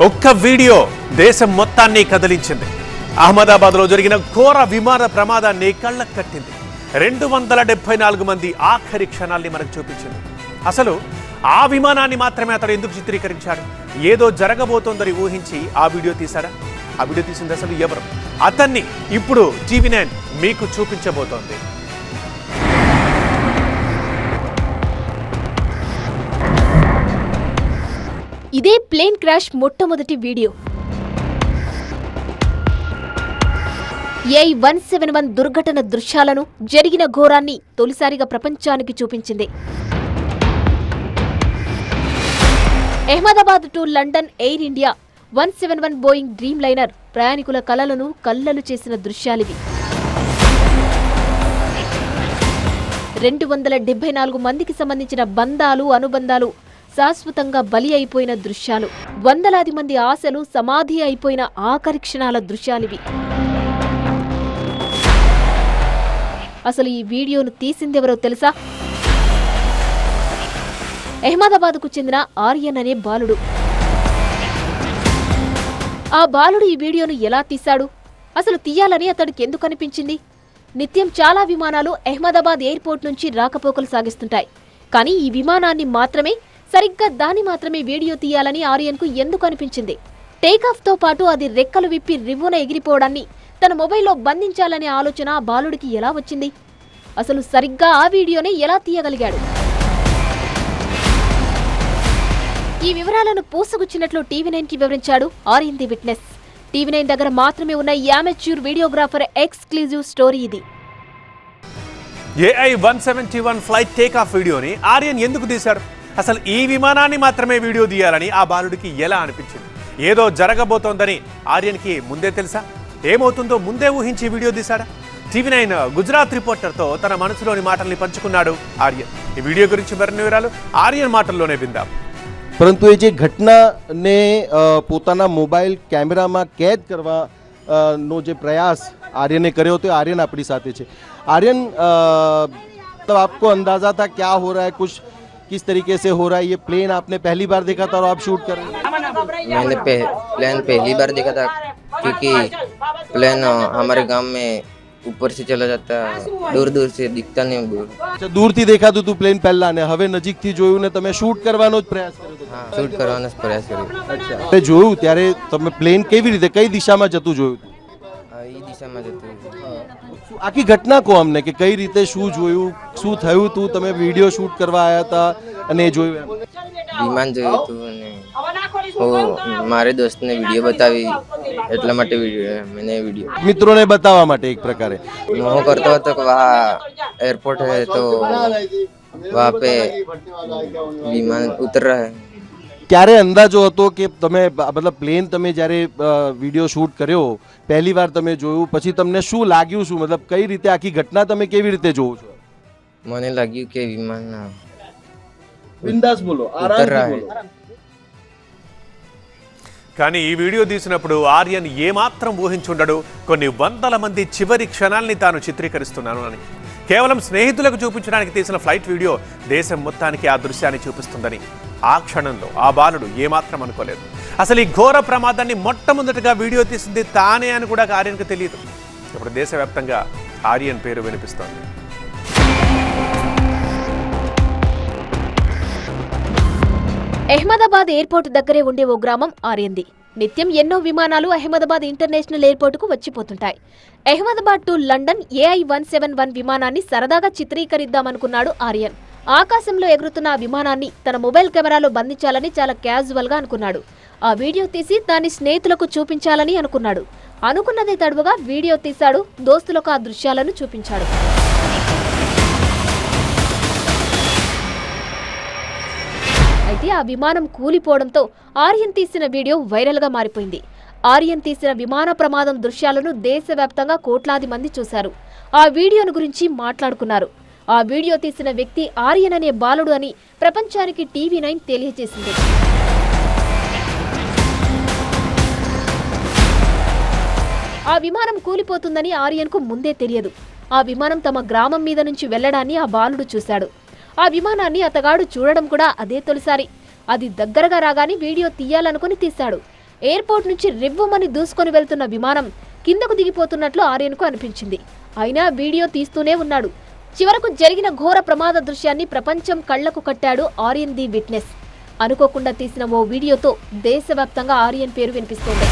ఒక్క వీడియో దేశం మొత్తాన్ని కదిలించింది. అహ్మదాబాద్లో జరిగిన ఘోర విమాన ప్రమాదాన్ని కళ్ళకు కట్టింది రెండు వందల డెబ్బై నాలుగు మంది ఆఖరి క్షణాల్ని మనకు చూపించింది. అసలు ఆ విమానాన్ని మాత్రమే అతడు ఎందుకు చిత్రీకరించాడు? ఏదో జరగబోతోందని ఊహించి ఆ వీడియో తీశారా? ఆ వీడియో తీసింది అసలు ఎవరు? అతన్ని ఇప్పుడు టీవీ నైన్ మీకు చూపించబోతోంది. ఇదే ప్లేన్ క్రాష్ మొట్టమొదటి video. AI one seven one దుర్ఘటన దృశ్యాలను జరిగిన ఘోరాన్ని తొలిసారిగా ప్రపంచానికి చూపించింది. Ahmedabad to London Air India one seven one Boeing Dreamliner ప్రయాణికుల కలలను కల్లలు చేసిన దృశ్యాలివి. రెండు వందల డెబ్బై నాలుగు మందికి సంబంధించిన బంధాలు అనుబంధాలు శాశ్వతంగా బలి అయిపోయిన దృశ్యాలు. వందలాది మంది ఆశలు సమాధి అయిపోయిన ఆఖరి క్షణాల దృశ్యాలివి. అసలు ఈ వీడియోను తీసిందెవరో తెలుసా? అహ్మదాబాద్కు చెందిన ఆర్యన్ అనే బాలుడు. ఆ బాలుడు ఈ వీడియోను ఎలా తీశాడు? అసలు తీయాలని అతడికి ఎందుకు అనిపించింది? నిత్యం చాలా విమానాలు అహ్మదాబాద్ ఎయిర్పోర్ట్ నుంచి రాకపోకలు సాగిస్తుంటాయి. కానీ ఈ విమానాన్ని మాత్రమే సరిగ్గా దాన్ని మాత్రమే వీడియో తీయాలని ఆర్యన్కు ఎందుకు అనిపించింది? టేకాఫ్తో పాటు అది రెక్కలు విప్పి రివ్వున ఎగిరిపోవడాన్ని తన మొబైల్లో బంధించాలనే ఆలోచన బాలుడికి ఎలా వచ్చింది? అసలు సరిగ్గా ఆ వీడియోని ఎలా తీయగలిగాడు? ఈ వివరాలను పూసగుచ్చినట్లు టీవీ నైన్కి వివరించాడు Aryan the witness. TV nine దగ్గర మాత్రమే ఉన్న యామెచ్యూర్ వీడియోగ్రాఫర్ ఎక్స్క్లూజివ్ స్టోరీ ఇది. AI one seventy one flight take off వీడియోని ఆర్యన్ ఎందుకు తీశాడు? అసలు ఈ విమానాన్ని మాత్రమే వీడియో తీయాలని ఆ బాలుడికి ఎలా అనిపించింది? ఏదో జరగబోతోందని ఆర్యన్కి ముందే తెలుసా? ఏమవుతుందో ముందే ఊహించి వీడియో తీశాడా? టీవీ నైన్ గుజరాత్ రిపోర్టర్తో తన మనసులోని మాటల్ని పంచుకున్నాడు ఆర్యన్. ఈ వీడియో గురించి మరిన్ని వివరాలు ఆర్యన్ మాటల్లోనే విందాం. પરંતુ એ જે ઘટનાને પોતાના મોબાઈલ કેમેરામાં કેદ કરવા નો જે પ્રયાસ આર્યને કર્યો હતો આર્યન આપણી સાથે છે આર્યન તો આપકો અંદાજા થા ક્યા હો રહા હૈ કુછ किस तरीके से हो रहा है ये प्लेन आपने पहली बार देखा था और आप शूट कर रहे हैं मैंने पह, प्लेन पहली बार देखा था क्योंकि प्लेन अ, हमारे गांव में ऊपर से चला जाता है दूर दूर से दिखता नहीं दूर અચ્છા દૂરથી દેખાતું હતું પ્લેન પહેલા ને હવે નજીકથી જોયું ને તમે શૂટ કરવાનો જ પ્રયાસ કર્યો હતો हाँ शूट करवाने का प्रयास करी અચ્છા તે જોયું ત્યારે તમે પ્લેન કેવી રીતે કઈ દિશામાં જતું જોયું હતું हाँ, ये दिशा में जते શું- આખી ઘટના કહો અમને કે કઈ રીતે શું જોયું શું થયું તું? તમે વીડિયો શૂટ કરવા આવ્યા હતા અને એ જોયું વિમાન જોયું હતું અને મારે દોસ્તને વીડિયો બતાવી એટલા માટે મને વીડિયો મિત્રોને બતાવવા માટે એક પ્રકારે. હું કરતો હતો કે વાહ એરપોર્ટ હે તો વાપે વિમાન ઉતર રહે. ક્યારે અંદાજો હતો કે તમે બ- મતલબ પ્લેન તમે જ્યારે વિડીયો શૂટ કર્યો પહેલી વાર તમે જોયું પછી તમને શું લાગ્યું શું મતલબ કઈ રીતે આખી ઘટના તમે કેવી રીતે જોવો છો મને લાગ્યું કે વિમાન બિંદાસ બોલો ઉતર રહા है కానీ ఈ వీడియో తీసినప్పుడు ఆర్యన్ ఏమాత్రం ఊహించుండడు కొన్ని వందల మంది చివరి క్షణాల్ని తాను చిత్రీకరిస్తున్నాను అని కేవలం స్నేహితులకు చూపించడానికి తీసిన ఫ్లైట్ వీడియో దేశం మొత్తానికి ఆ దృశ్యాన్ని చూపిస్తుందని. ఆ క్షణంలో ఆ బాలుడు ఏమాత్రం అనుకోలేదు. అసలు ఈ ఘోర ప్రమాదాన్ని మొట్టమొదటిగా వీడియో తీసింది తానే అని కూడా ఆర్యన్కు తెలియదు. ఇప్పుడు దేశవ్యాప్తంగా ఆర్యన్ పేరు వినిపిస్తోంది. అహ్మదాబాద్ ఎయిర్పోర్ట్ దగ్గరే ఉండే ఓ గ్రామం ఆర్యంది నిత్యం ఎన్నో విమానాలు అహ్మదాబాద్ ఇంటర్నేషనల్ ఎయిర్పోర్టుకు వచ్చిపోతుంటాయి. Ahmedabad to London AI one seven one విమానాన్ని సరదాగా చిత్రీకరిద్దామనుకున్నాడు ఆర్యన్. ఆకాశంలో ఎగురుతున్న ఆ విమానాన్ని తన మొబైల్ కెమెరాలో బంధించాలని చాలా క్యాజువల్గా అనుకున్నాడు. ఆ వీడియో తీసి దాన్ని స్నేహితులకు చూపించాలని అనుకున్నాడు. అనుకున్నదే తడువుగా వీడియో తీశాడు దోస్తులకు ఆ దృశ్యాలను చూపించాడు. మధ్య ఆ విమానం కూలిపోవడంతో ఆర్యన్ తీసిన వీడియో వైరల్గా మారిపోయింది. ఆర్యన్ తీసిన విమాన ప్రమాదం దృశ్యాలను దేశవ్యాప్తంగా కోట్లాది మంది చూశారు. ఆ వీడియోను గురించి మాట్లాడుకున్నారు. ఆ వీడియో తీసిన వ్యక్తి ఆర్యన్ అనే బాలుడు అని ప్రపంచానికి టీవీ నైన్ తెలియజేసింది. ఆ విమానం కూలిపోతుందని ఆర్యన్కు ముందే తెలియదు. ఆ విమానం తమ గ్రామం మీద నుంచి వెళ్ళడాన్ని ఆ బాలుడు చూశాడు. ఆ విమానాన్ని అతగాడు చూడడం కూడా అదే తొలిసారి. అది దగ్గరగా రాగానే వీడియో తీయాలనుకుని తీశాడు. ఎయిర్పోర్ట్ నుంచి రివ్వమని దూసుకొని వెళ్తున్న విమానం కిందకు దిగిపోతున్నట్లు ఆర్యన్కు అనిపించింది. అయినా వీడియో తీస్తూనే ఉన్నాడు. చివరకు జరిగిన ఘోర ప్రమాద దృశ్యాన్ని ప్రపంచం కళ్ళకు కట్టాడు ఆర్యన్ ది విట్నెస్. అనుకోకుండా తీసిన ఓ వీడియోతో దేశవ్యాప్తంగా ఆర్యన్ పేరు వినిపిస్తోంది.